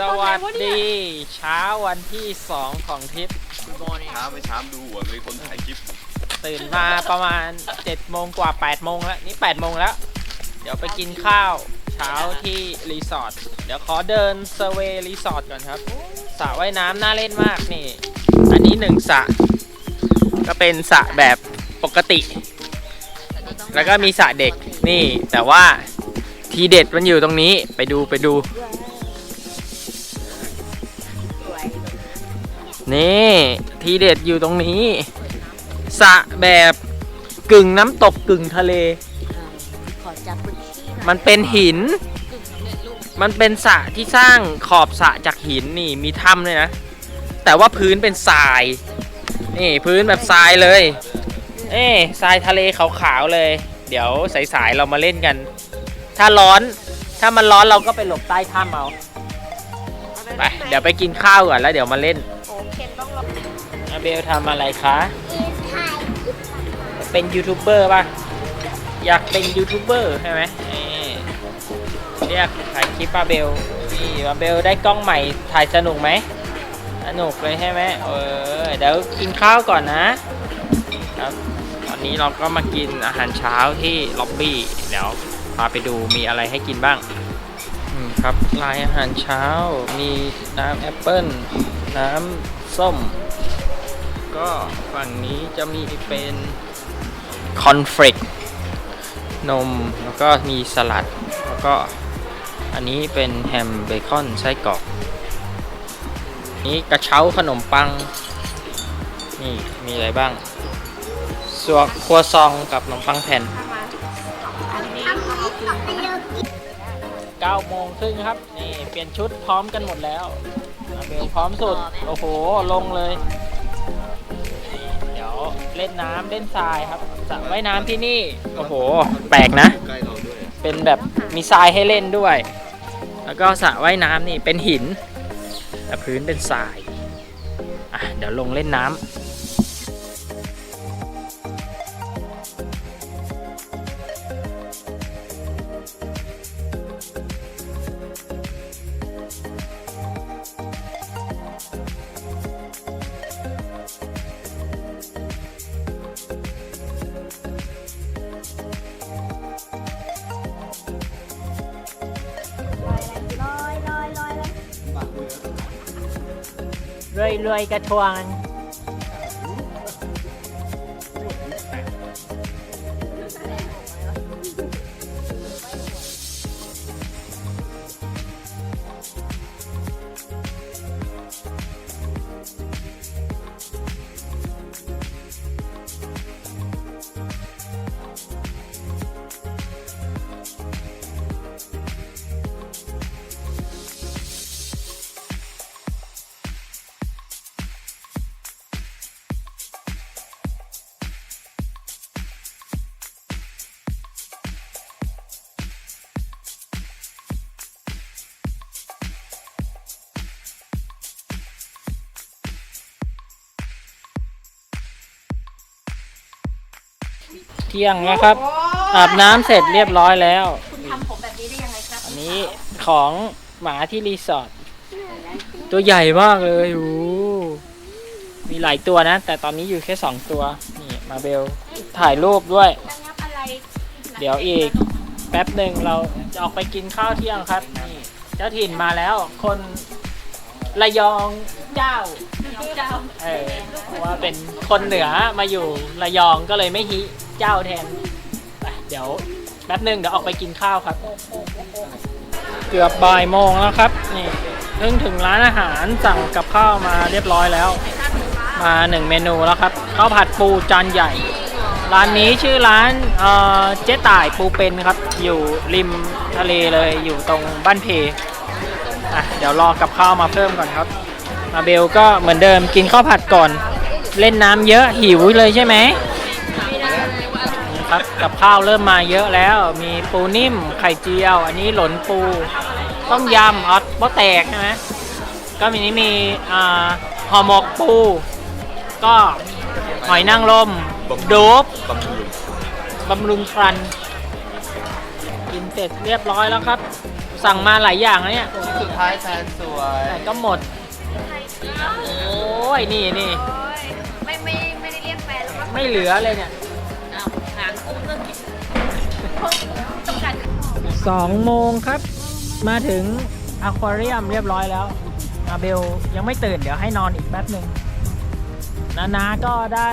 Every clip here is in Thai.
สวัสดี เช้าวันที่2ของทริปช้าไม่ช้าดูหัวเลยคนถ่ายคลิปตื่นมาประมาณ7โมงกว่า8โมงแล้ว นี่8โมงแล้ว เดี๋ยวไปกินข้าว เช้าที่รีสอร์ทเดี๋ยวขอเดินเซอร์เวย์รีสอร์ทก่อนครับสระว่ายน้ำน่าเล่นมากนี่ อันนี้หนึ่งสระก็เป็นสระแบบปกติ แล้วก็มีสระเด็กนี่ แต่ว่าทีเด็ดมันอยู่ตรงนี้ไปดูไปดู นี่ ทีเด็ดอยู่ตรงนี้สระแบบกึ่งน้ำตกกึ่งทะเล ขอจับพื้นที่หน่อยมันเป็นหินมันเป็นสระที่สร้างขอบสระจากหินนี่มีถ้ำเลยนะ แต่ว่าพื้นเป็นทราย นี่พื้นแบบทรายเลย เอ้ทรายทะเลขาวๆเลย เดี๋ยวสายๆเรามาเล่นกัน ถ้าร้อนถ้ามันร้อนเราก็ไปหลบใต้ถ้ำเอาไปเดี๋ยวไปกินข้าวก่อนแล้วเดี๋ยวมาเล่น โอเคนต้องลบอาเบลทำอะไรคะ เป็นยูทูบเบอร์ป่ะ อยากเป็นยูทูบเบอร์ใช่ไหมนี่เรียกถ่ายคลิปอาเบลนี่อาเบลได้กล้องใหม่ถ่ายสนุกไหม สนุกเลยใช่ไหมเออ เดี๋ยวกินข้าวก่อนนะครับตอนนี้เราก็มากินอาหารเช้าที่ล็อบบี้ เดี๋ยวพาไปดูมีอะไรให้กินบ้างอืมครับลายอาหารเช้ามีน้ำแอปเปิ้ล น้ำส้ม ก็ฝั่งนี้จะมีเป็นคอนเฟลกนม แล้วก็มีสลัด แล้วก็อันนี้เป็นแฮมเบคอนไส้กรอก นี้กระเช้าขนมปัง นี่มีอะไรบ้างสวกครัวซองกับขนมปังแผ่นอันนี้9โมงครึ่งครับ นี่ เปลี่ยนชุดพร้อมกันหมดแล้วอา เบลพร้อมสุด โอ้โห ลงเลยนี่เดี๋ยวเล่นน้ำเล่นทรายครับสระว่ายน้ำที่นี่ โอ้โห แปลกนะ ใกล้เราด้วยเป็นแบบมีทรายให้เล่นด้วย แล้วก็สระว่ายน้ำนี่เป็นหินแต่พื้นเป็นทราย อะ เดี๋ยวลงเล่นน้ำ รว เที่ยงแล้วครับ อาบน้ำเสร็จเรียบร้อยแล้ว คุณทำผมแบบนี้ได้ยังไงครับอันนี้ของหมาที่รีสอร์ทตัวใหญ่มากเลยโอ้โหมีหลายตัวนะ แต่ตอนนี้อยู่แค่สองตัวนี่มาเบลถ่ายรูปด้วยระงับอะไรเดี๋ยวอีก แป๊บหนึ่งเราจะออกไปกินข้าวเที่ยงครับนี่เจ้าถิ่นมาแล้ว คนระยองเจ้าเจ้าเออเพราะว่าเป็นคนเหนือมาอยู่ระยองก็เลยไม่ฮิ เจ้าแทนไปเดี๋ยวแป๊บหนึ่งเดี๋ยวออกไปกินข้าวครับ เกือบบ่ายโมงแล้วครับ นี่เพิ่งถึงร้านอาหารสั่งกับข้าวมาเรียบร้อยแล้ว มาหนึ่งเมนูแล้วครับข้าวผัดปูจานใหญ่ ร้านนี้ชื่อร้านเอ่อเจ๊ต่ายปูเป็นครับ อยู่ริมทะเลเลยอยู่ตรงบ้านเพอะเดี๋ยวรอกับข้าวมาเพิ่มก่อนครับ มาเบลก็เหมือนเดิมกินข้าวผัดก่อน เล่นน้ำเยอะหิวเลยใช่ไหม ครับกับข้าวเริ่มมาเยอะแล้ว มีปูนิ่มไข่เจียว อันนี้หลนปูต้มยำออสบะแตกใช่ไหมก็มีนี้มีอ่าห่อหมกปู ก็หอยนางรมโดบบำรุงบำรุงครัน กินเสร็จเรียบร้อยแล้วครับ สั่งมาหลายอย่างนะเนี่ยชิ้นสุดท้ายแฟนสวยแต่ก็หมด โอ้ยนี่นี่โอ้ยไม่ไม่ไม่ได้เรียกแฟนแล้วก็ไม่เหลือเลยเนี่ย ต้องการสองโมงครับ มาถึงอควาเรียมเรียบร้อยแล้วมาเบลยังไม่ตื่นเดี๋ยวให้นอนอีกแป๊บหนึ่งนานาก็ได้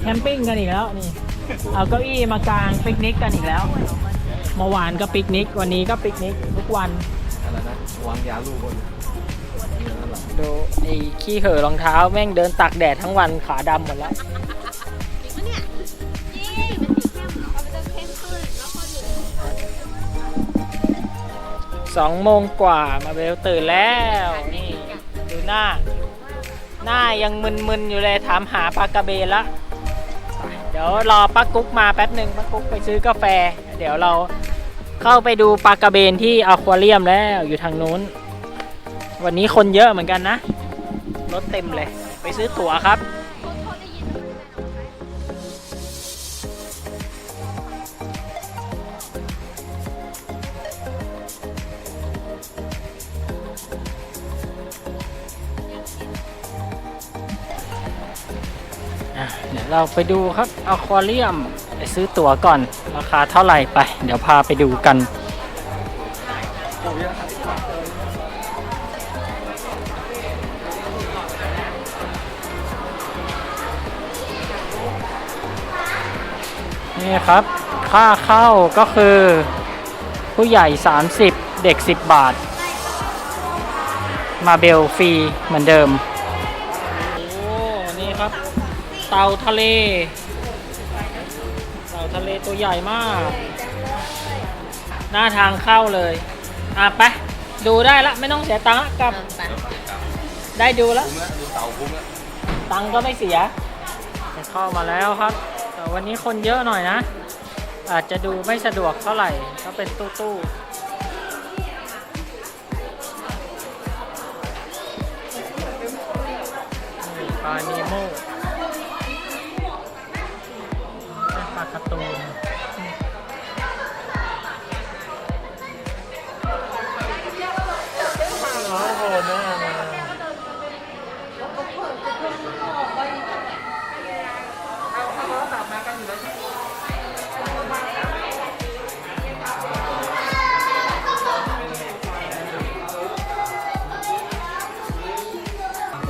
แคมปิ้งกันอีกแล้วนี่ เอาเก้าอี้มากางปิกนิกกันอีกแล้วเมื่อวานก็ปิกนิก วันนี้ก็ปิกนิกทุกวันอะไรนะวางยาลูกบนดูไอ้ขี้เห่อะรองเท้าแม่งเดินตากแดดทั้งวันขาดำหมดแล้ว สองโมงกว่ามาเบลตื่นแล้วนี่ดูหน้า หน้ายังมึนๆอยู่เลยถามหาปลากระเบนละเดี๋ยวรอป้ากุ๊กมาแป๊บหนึ่งป้ากุ๊กไปซื้อกาแฟ เดี๋ยวเราเข้าไปดูปลากระเบนที่อควาเรียมแล้วอยู่ทางนู้น วันนี้คนเยอะเหมือนกันนะรถเต็มเลย ไปซื้อตั๋วครับ เราไปดูครับอควาเรียมไปซื้อตั๋วก่อน ราคาเท่าไหร่ไป เดี๋ยวพาไปดูกัน นี่ครับ ค่าเข้าก็คือ ผู้ใหญ่ 30 เด็ก 10 บาท มาเบลฟรีเหมือนเดิม เต่าทะเล เต่าทะเลตัวใหญ่มาก หน้าทางเข้าเลย อะไป ดูได้ละไม่ต้องเสียตังค์ละกลับ ได้ดูแล้ว คุ้มแล้วดูเต่าคุ้มแล้วตังค์ก็ไม่เสีย เข้ามาแล้วครับ แต่วันนี้คนเยอะหน่อยนะ อาจจะดูไม่สะดวกเท่าไหร่ก็เป็นตู้ตู้นี่ปลานีโม ป็นปลาการ์ตูนโอ้โหน่ามา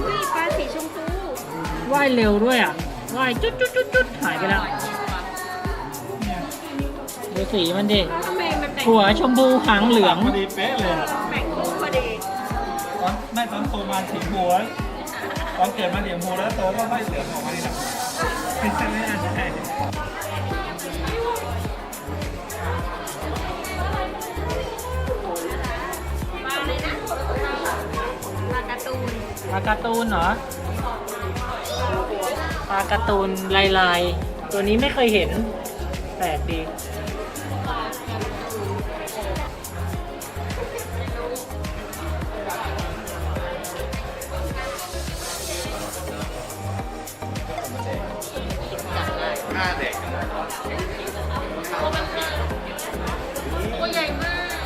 อุ้ยปลาสีชมพูว่ายเร็วด้วยอะว่ายจุดจุดจุดจุดหายไปแล้วเนี่ย ดูสีมันดิทำไมมันแต่งหัวชมพูหางเหลือง พอดีเป๊ะเลยอะแต่งคู่พอดีตอนไม่ตอนโตมาสีหัวตอนเกิดมาสีหัวแล้วโตก็ไม่เหลืองออกมาดีนะไม่ใช่ไม่น่าใช่ปลาเลยนะปลาการ์ตูนปลาการ์ตูนเหรอปลาการ์ตูนลายลายๆตัวนี้ไม่เคยเห็นแปลกดี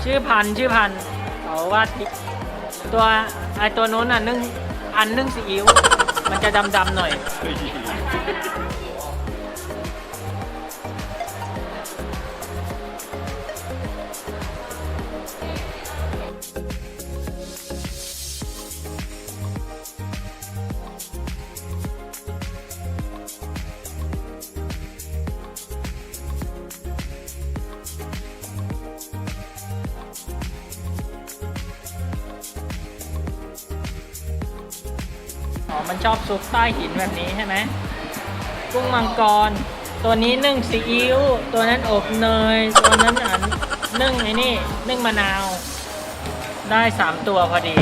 ชื่อพันชื่อพันเขาว่าทิตัวไอตัวนู้นน่ะนึ่งอันนึ่งซีอิ๊วมันจะดำๆหน่อย ซุกใต้หินแบบนี้ใช่ไหมกุ้งมังกร ตัวนี้นึ่งซีอิ๊วตัวนั้นอบเนย ตัวนั้นอันนึ่งไอ้นี่นึ่งมะนาว ได้สามตัวพอดี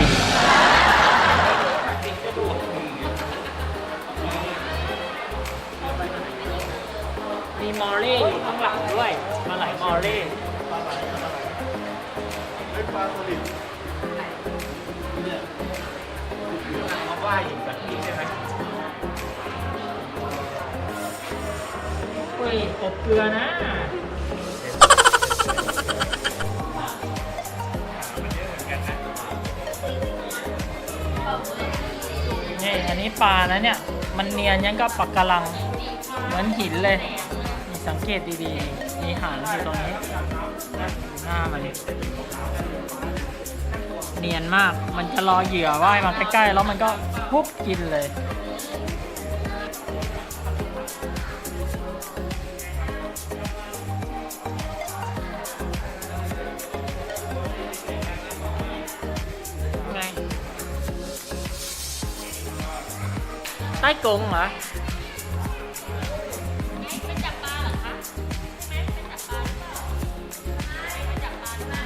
มีมอลลี่อยู่ข้างหลังด้วยมาไหลมอลลี่ บเกลือนะนี่อันนี้ปลานะเนี่ย มันเนียนยังก็ปักกะลัง เหมือนหินเลยสังเกตดีๆ มีหางอยู่ตรงนี้หน้ามันเเนียนมาก มันจะรอเหยื่อว่ายมาใกล้ๆ แล้วมันก็พุบกินเลย ใต้กรงเหรอเป็นจับปลาเหรอคะใช่ไหมเป็นจับปลาหรือเปล่าเป็นจับปลาหรือเปล่า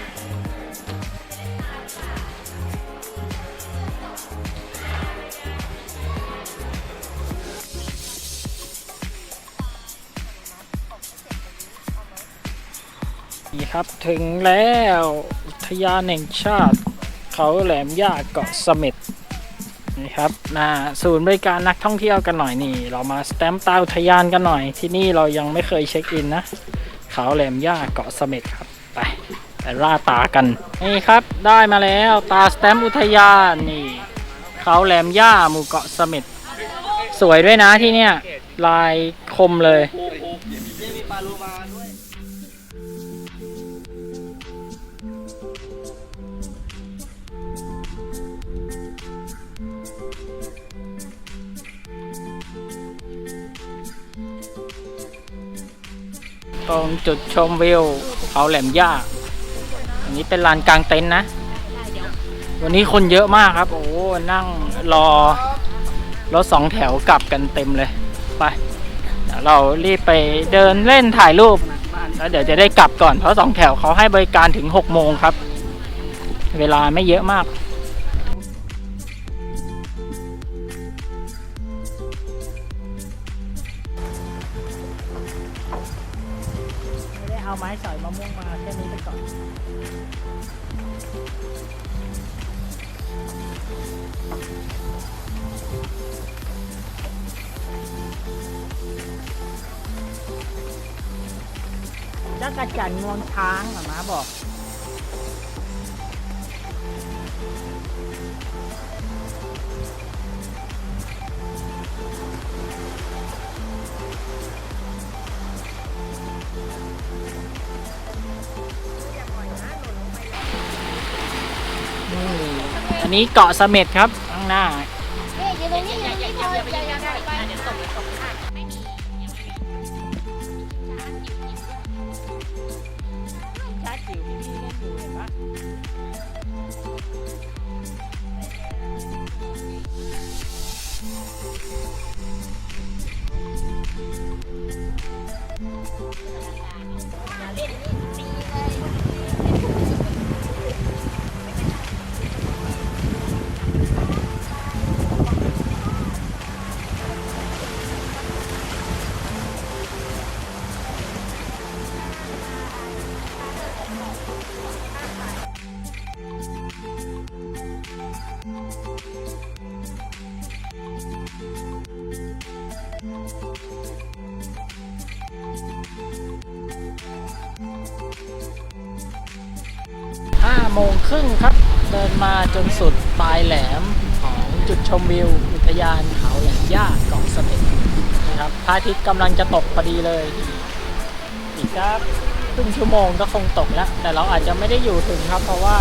นี่ครับถึงแล้วอุทยานแห่งชาติ เขาแหลมย่าเกาะเสม็ดนี่ ครับนาศูนย์บริการนักท่องเที่ยวกันหน่อยนี่ เรามาสแตมป์ตาอุทยานกันหน่อย ที่นี่เรายังไม่เคยเช็คอินนะ เขาแหลมย่าเกาะเสม็ดครับ ไปไปล่าตากัน นี่ครับได้มาแล้วตาสแตมป์อุทยานนี่ เขาแหลมย่าหมู่เกาะเสม็ดสวยด้วยนะที่เนี่ยลายคมเลย ตรงจุดชมวิวเขาแหลมย่าอันนี้เป็นลานกลางเต็นท์นะ วันนี้คนเยอะมากครับ โอ้นั่งรอรถสองแถวกลับกันเต็มเลยไปเดี๋ยวเรารีบไปเดินเล่นถ่ายรูปแล้วเดี๋ยวจะได้กลับก่อนเพราะสองแถวเขาให้บริการถึง6โมงครับ เวลาไม่เยอะมาก เอาไม้สอยมะม่วงมาแค่นี้ไปก่อนจักระจันงวงช้างหมามาบอก อันนี้เกาะเสม็ดครับข้างหน้าเฮ้ยอยู่ตรงนี้อย่าอย่าอย่าอย่าอย่าอย่าไป เดี๋ย แหลมของจุดชมวิว อุทยานเขาแหลมย่าเกาะเสม็ดนะครับพระอาทิตย์กำลังจะตกพอดีเลย อีกสักครึ่งชั่วโมงก็คงตกแล้ว แต่เราอาจจะไม่ได้อยู่ถึงครับ เพราะว่า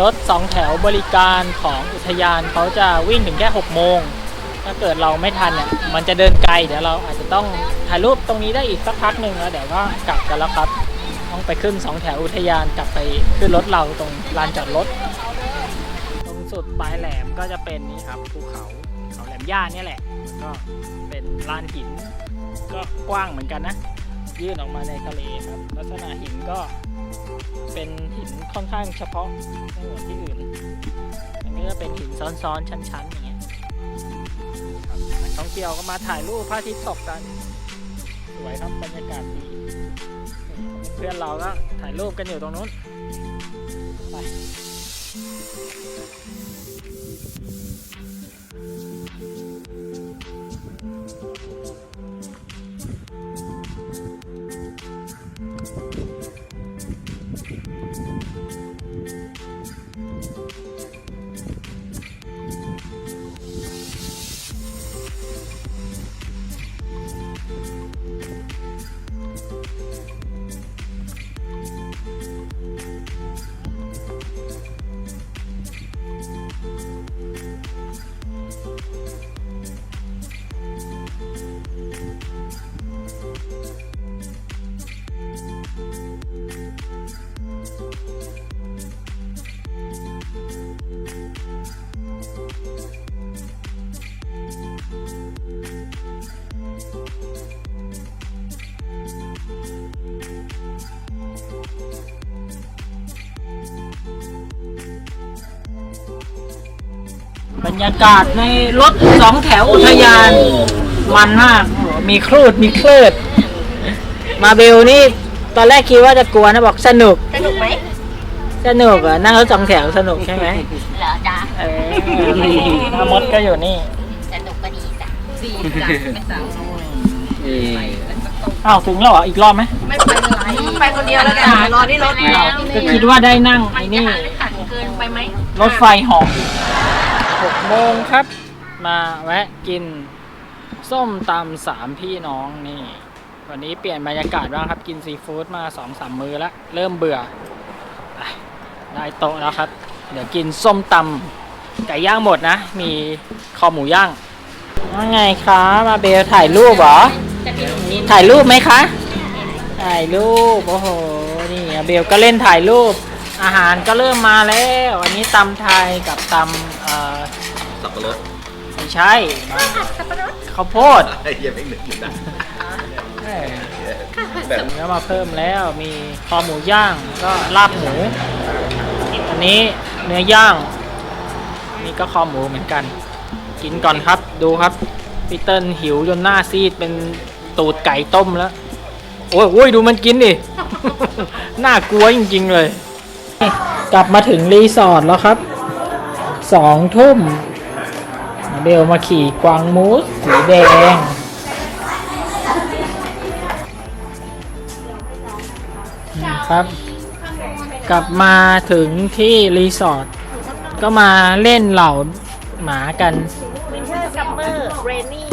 รถสองแถวบริการของอุทยานเขาจะวิ่งถึงแค่6โมงถ้าเกิดเราไม่ทันเนี่ยมันจะเดินไกล เดี๋ยวเราอาจจะต้องถ่ายรูปตรงนี้ได้อีกสักพักหนึ่งแล้วเดี๋ยวก็กลับกันแล้วครับ ต้องไปขึ้นสองแถวอุทยานกลับไปขึ้นรถเราตรงลานจอดรถ สุดปลายแหลมก็จะเป็นนี่ครับภูเขาเขาแหลมย่าเนี่ยแหละ ก็เป็นลานหิน ก็กว้างเหมือนกันนะ ยื่นออกมาในทะเลครับ ลักษณะหินก็เป็นหินค่อนข้างเฉพาะไม่เหมือนที่อื่น อันนี้ก็เป็นหินซ้อนๆชั้นๆอย่างเงี้ยครับนักท่องเที่ยวก็มาถ่ายรูปพระอาทิตย์ตกกัน สวยครับบรรยากาศดีเพื่อนเราก็ถ่ายรูปกันอยู่ตรงนู้นไป บรรยากาศในรถสองแถวอุทยาน มันมากมีครูดมีคลืด มาเบลนี่ตอนแรกคิดว่าจะกลัวนะบอกสนุก สนุกไหมสนุกเหรอะนั่งรถสองแถวสนุกใช่ไหมเหรอจ๊ะเออมามดก็อยู่นี่สนุกก็ดีจ้ะดีจ้ะไม่สั่งอ้าวถึงแล้วเหรออีกรอบไหมไม่เป็นไรไปคนเดียวแล้วกันรอที่รถแล้วก็คิดว่าได้นั่งไอ้นี่ขัดเกินไปไหมรถไฟเหอม หกโมงครับ มาแวะกิน ส้มตำสามพี่น้องนี่ วันนี้เปลี่ยนบรรยากาศบ้างครับกินซีฟู้ดมาสองสามมื้อแล้ว เริ่มเบื่อไปได้โต๊ะแล้วครับ เดี๋ยวกินส้มตำไก่ย่างหมดนะ มีคอหมูย่างว่าไงคะมาเบลถ่ายรูปเหรอจะกินขนมจีนถ่ายรูปไหมคะ ถ่ายรูป โอ้โห นี่อาเบลก็เล่นถ่ายรูป อาหารก็เริ่มมาแล้ว อันนี้ตำไทยกับตำเอ่อสับปะรดไม่ใช่ข้าวโพดไอ้เหี้ยังไม่นึกอยู่นะเออแบบเนื้อมาเพิ่มแล้วมีคอหมูย่างก็ลาบหมู อันนี้เนื้อย่างนี่ก็คอหมูเหมือนกัน กินก่อนครับดูครับพี่เติ้ลหิวจนหน้าซีดเป็นตูดไก่ต้มแล้ว โอ้ยโอ้ยดูมันกินดิ น่ากลัวจริงๆเลย กลับมาถึงรีสอร์ทแล้วครับ สองทุ่มเบลมาขี่กวางมูสสีแดง ครับ กลับมาถึงที่รีสอร์ทก็มาเล่นเหล่าหมากัน วินเทอร์ซัมเมอร์เรนนี่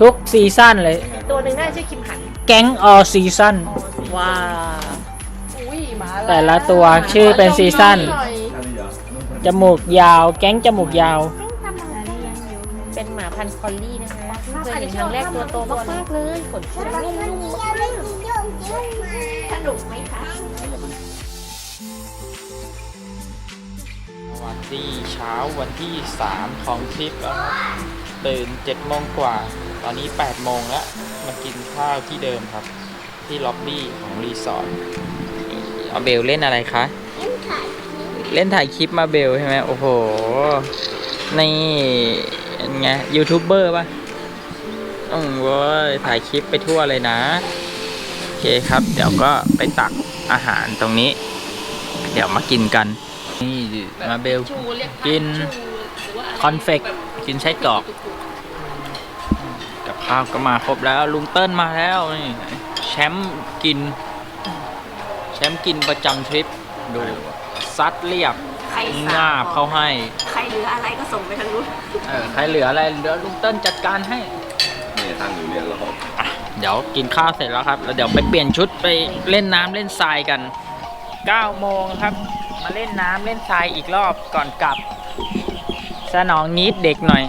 ทุกซีซั่นเลย ตัวหนึ่งน่าชื่อคิมหัน แก๊งออซีซั่นว้าอุ้ยหมาแต่ละตัวชื่อเป็นซีซั่น จมูกยาว แก๊งจมูกยาว เป็นหมาพันธุ์คอลลี่นะคะเคยเห็นครั้งแรกตัวโตมากๆเลยขนชุ่มนุ่มสนุกไหมคะสวัสดีเช้าวันที่ 3 ของทริปแล้วครับตื่น7โมงกว่า ตอนนี้ 8 โมงแล้ว มากินข้าวที่เดิมครับ ที่ล็อบบี้ของรีสอร์ทเอาเบลเล่นอะไรคะ เล่นถ่ายคลิปมาเบลใช่ไหมโอ้โห นี่เป็นไงยูทูบเบอร์ป่ะอืมเว้ยถ่ายคลิปไปทั่วเลยนะ โอเคครับ เดี๋ยวก็ไปตักอาหารตรงนี้ เดี๋ยวมากินกัน นี่มาเบลกินคอนเฟกกินไส้กรอกกับข้าวก็มาครบแล้ว ลุงเติ้ลมาแล้วนี่แชมป์กิน แชมป์กินประจำทริป ดูซัดเรียบใครสงาบเขาให้ ใครเหลืออะไรก็ส่งไปทางนู้นเออใครเหลืออะไรเหลือลุงเติ้ลจัดการให้นี่ตั้งอยู่เนี่ยเราอะเดี๋ยวกินข้าวเสร็จแล้วครับ แล้วเดี๋ยวไปเปลี่ยนชุดไปเล่นน้ำเล่นทรายกัน9โมงครับ มาเล่นน้ำเล่นทรายอีกรอบก่อนกลับ สนองนิดเด็กหน่อย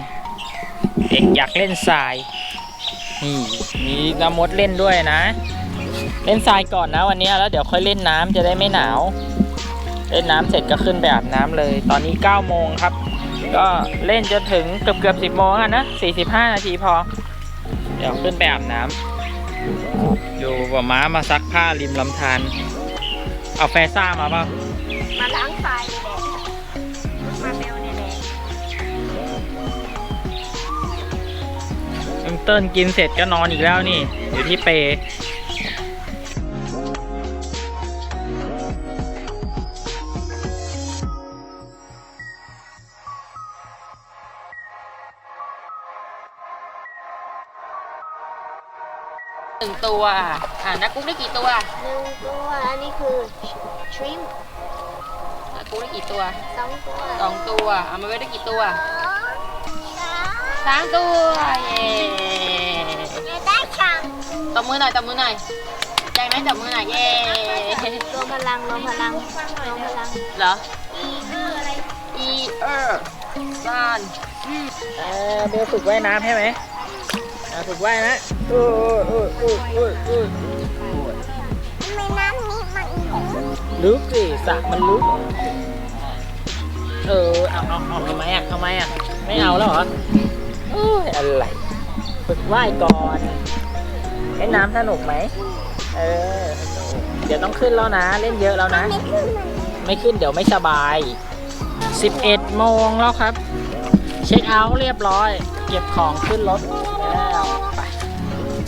เด็กอยากเล่นทราย นี่มีน้ำมดเล่นด้วยนะ เล่นทรายก่อนนะวันนี้แล้วเดี๋ยวค่อยเล่นน้ำจะได้ไม่หนาว เล่นน้ำเสร็จก็ขึ้นไปอาบน้ำเลย ตอนนี้9โมงครับ ก็เล่นจนถึงเกือบเกือบ10โมงอะนะ45นาทีพอ เดี๋ยวขึ้นไปอาบน้ำอยู่กับม้ามาซักผ้าริมลำธารเอาแฟซ่ามาเปล่ามาล้างทราเลยแหละมาเบลเนี่ยแหละลุงเติ้ลกินเสร็จก็นอนอีกแล้วนี่ อยู่ที่เป ตัว อ่านักกุ้งได้กี่ตัว หนึ่งตัวอันนี้คือชริมนักกุ้งได้กี่ตัวสองตัวสองตัว เอามาไว้ได้กี่ตัวสามสามตัว เย้ไม่ได้ช่างตบมือหน่อยตบมือหน่อยใจไหมตบมือหน่อย เย้รวมพลังรวมพลังรวมพลัง เหรอ อีเอออะไร E เออซานเออเบลฝึกว่ายน้ำใช่ไหม อะฝึกว่ายนะเออเออเออเออเออทำไมน้ำนี้มันลึกลึกสิสระมันลึกเออเอาเอาเอาทำไมอะทำไมอะไม่เอาแล้วเหรอโอ้ยอะไรฝึกว่ายก่อนเล่นน้ำสนุกไหมเออสนุกเดี๋ยวต้องขึ้นแล้วนะ เล่นเยอะแล้วนะ ไม่ขึ้นมันไม่ขึ้นเดี๋ยวไม่สบาย 11โมงแล้วครับ เช็คเอาท์เรียบร้อย เก็บของขึ้นรถแล้วไป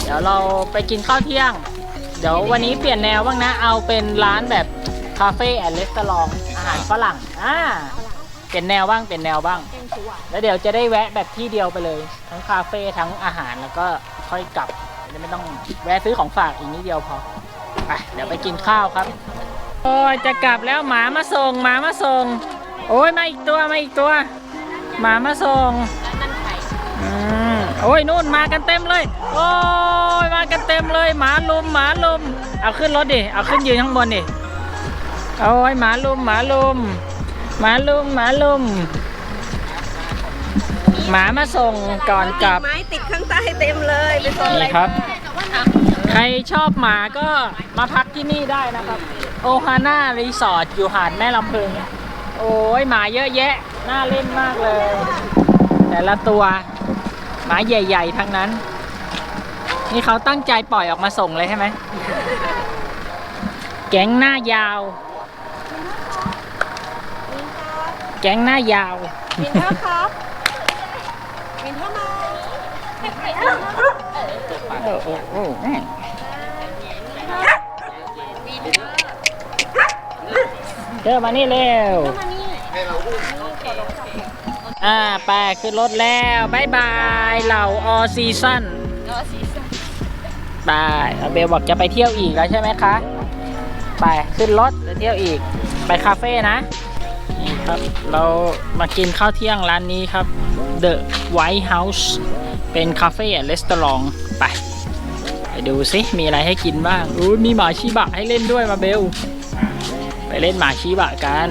เดี๋ยวเราไปกินข้าวเที่ยง เดี๋ยววันนี้เปลี่ยนแนวบ้างนะ เอาเป็นร้านแบบคาเฟ่แอนด์รีสตอร์ทอาหารฝรั่งอ่าเปลี่ยนแนวบ้างเปลี่ยนแนวบ้าง แล้วเดี๋ยวจะได้แวะแบบที่เดียวไปเลย ทั้งคาเฟ่ทั้งอาหารแล้วก็ค่อยกลับจะไม่ต้องแวะซื้อของฝากอีกนิดเดียวพอไปเดี๋ยวไปกินข้าวครับ โอ้ยจะกลับแล้วหมามาส่งหมามาส่ง โอ้ยมาอีกตัวมาอีกตัว หมามาส่ง โอ้ยนู่นมากันเต็มเลย โอ้ยมากันเต็มเลยหมาลุมหมาลุมเอาขึ้นรถดิเอาขึ้นยืนข้างบนดิโอ้ยหมาลุมหมาลุมหมาลุมหมาลุมหมามาส่งก่อนกลับไม้ติดข้างใต้เต็มเลยเป็นตัวอะไรนี่ครับ ใครชอบหมาก็มาพักที่นี่ได้นะครับ โอฮาน่ารีสอร์ทอยู่หาดแม่ลำพึงโอ้ยหมาเยอะแยะ น่าเล่นมากเลย แต่ละตัว หมาใหญ่ ๆ ทั้งนั้น นี่เขาตั้งใจปล่อยออกมาส่งเลยใช่ไหม แก๊งหน้ายาว แก๊งหน้ายาว มินเท่าครับมินเท่ามาโอ้โอ้โอ้แม่เธอมานี่เร็วอ่าไปขึ้นรถแล้วบายบายเหล่าออซีซั่นไปอาเบลบอกจะไปเที่ยวอีกแล้วใช่ไหมคะ ไปขึ้นรถไปเที่ยวอีก ไปคาเฟ่นะนี่ครับ เรามากินข้าวเที่ยงร้านนี้ครับ The White House เป็นคาเฟ่และรีสอร์ทไป ไปดูซิมีอะไรให้กินบ้างอู้มีหมาชิบะให้เล่นด้วยมาเบล ไปเล่นหมาชิบะกัน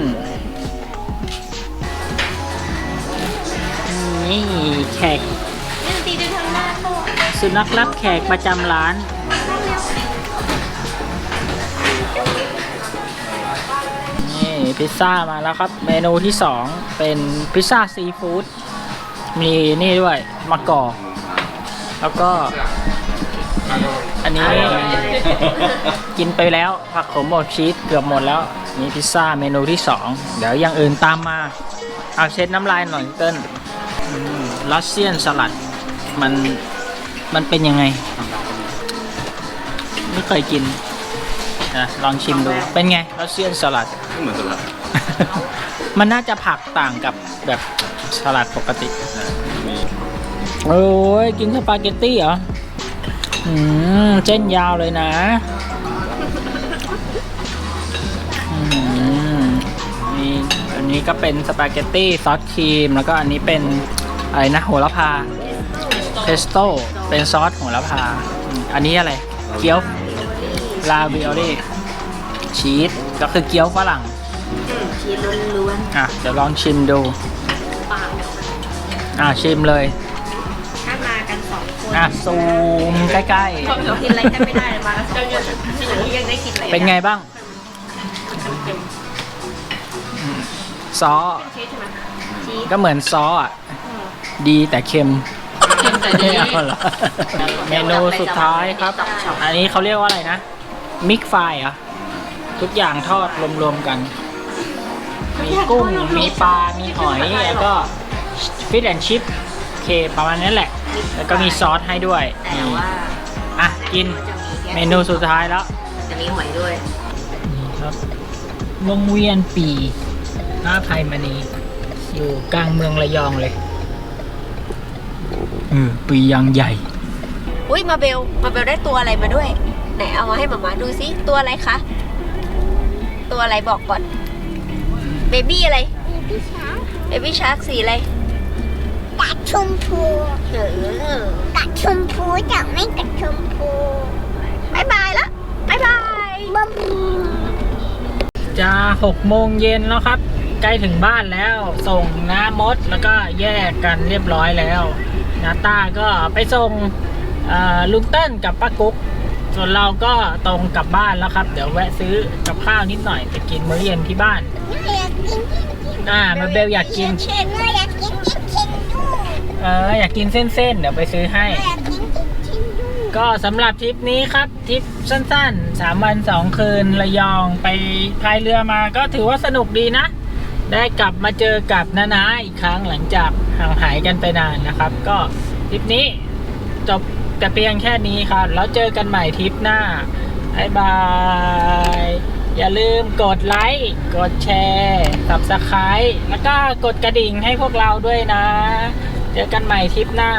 นี่แขกตีดูทางหน้าโต๊ะสุนัขรับแขกประจำร้าน นี่พิซซ่ามาแล้วครับ เมนูที่2เป็นพิซซ่าซีฟู้ด มีนี่ด้วยมะกอก แล้วก็ อันนี้กินไปแล้วผักขมบดชีสเกือบหมดแล้ว นี่พิซซ่าเมนูที่2เดี๋ยวอย่างอื่นตามมา เอาเช็ดน้ำลายหน่อยเติ้ล รัสเซียนสลัด มันมันเป็นยังไง ไม่เคยกินนะลองชิมดู เป็นไงรัสเซียนสลัด ก็เหมือนสลัดมันน่าจะผักต่างกับแบบสลัดปกติ มีโอ้ยกินสปาเกตตี้เหรอ อืมเส้นยาวเลยนะ อืมนี่อันนี้ก็เป็นสปาเกตตี้ซอสครีม แล้วก็อันนี้เป็น อะไรนะโหระพาเพสโต้เป็นซอสโหระพาอืมอันนี้อะไร เกี๊ยวลาวิโอลี่ชีสก็คือเกี๊ยวฝรั่ง ชีสล้วนอะ เดี๋ยวลองชิมดู ๆปากอะ ชิมเลย ถ้ามากันสองคนอะ ซูมใกล้ กินอะไรกันไม่ได้เลยมากันสองคนยังได้กินอะไรๆ เป็นไงบ้างอืมซอสชีสใช่ไหมชีสก็เหมือนซอสอะ ดีแต่เค็มเค็มแต่ดีเอาเหรอเมนูสุดท้ายครับ อันนี้เขาเรียกว่าอะไรนะ มิกไฟเหรอะทุกอย่างทอดรวมๆกัน มีกุ้ง มีปลา มีหอย แล้วก็ฟิชแอนชิพเคประมาณนั้นแหละ แล้วก็มีซอสให้ด้วยแต่ว่าอะ กินเมนูสุดท้ายแล้ว จะมีหอยด้วยนี่ครับวงเวียนปีพระภัยมณีอยู่กลางเมืองระยองเลย เออปียังใหญ่ อุ้ยมาเบล มาเบลได้ตัวอะไรมาด้วย ไหนเอามาให้หมามาดูซิตัวอะไรคะ ตัวอะไรบอกก่อน เบบี้อะไร พี่ช้างเบบี้ชาร์กสีอะไร กัดชมพูเออกัดชมพูจะไม่กัดชมพูบายบายละบายบายบ๊อบจะหกโมงเย็นแล้วครับ ใกล้ถึงบ้านแล้ว ส่งน้ามดแล้วก็แยกกันเรียบร้อยแล้ว นาต้าก็ไปส่งเอ่อลุงเต้นกับป้ากุ๊ก ส่วนเราก็ตรงกลับบ้านแล้วครับ เดี๋ยวแวะซื้อกับข้าวนิดหน่อยจะกินมื้อเย็นที่บ้านอยากกินอ่ามาเบลอยากกินเชนอยากกินชิ้นชิ้นดูเอออยากกินเส้นๆ เดี๋ยวไปซื้อให้อยากกินชิ้นชิ้นดูก็สำหรับทริปนี้ครับทริปสั้นๆ3วัน2คืนระยองไปพายเรือมาก็ถือว่าสนุกดีนะ ได้กลับมาเจอกับนานาอีกครั้งหลังจากห่างหายกันไปนานนะครับ ก็ทริปนี้จบแต่เพียงแค่นี้ครับ แล้วเจอกันใหม่ทริปหน้าบายบาย อย่าลืมกดไลค์ กดแชร์ subscribe แล้วก็กดกระดิ่งให้พวกเราด้วยนะ เจอกันใหม่ทริปหน้า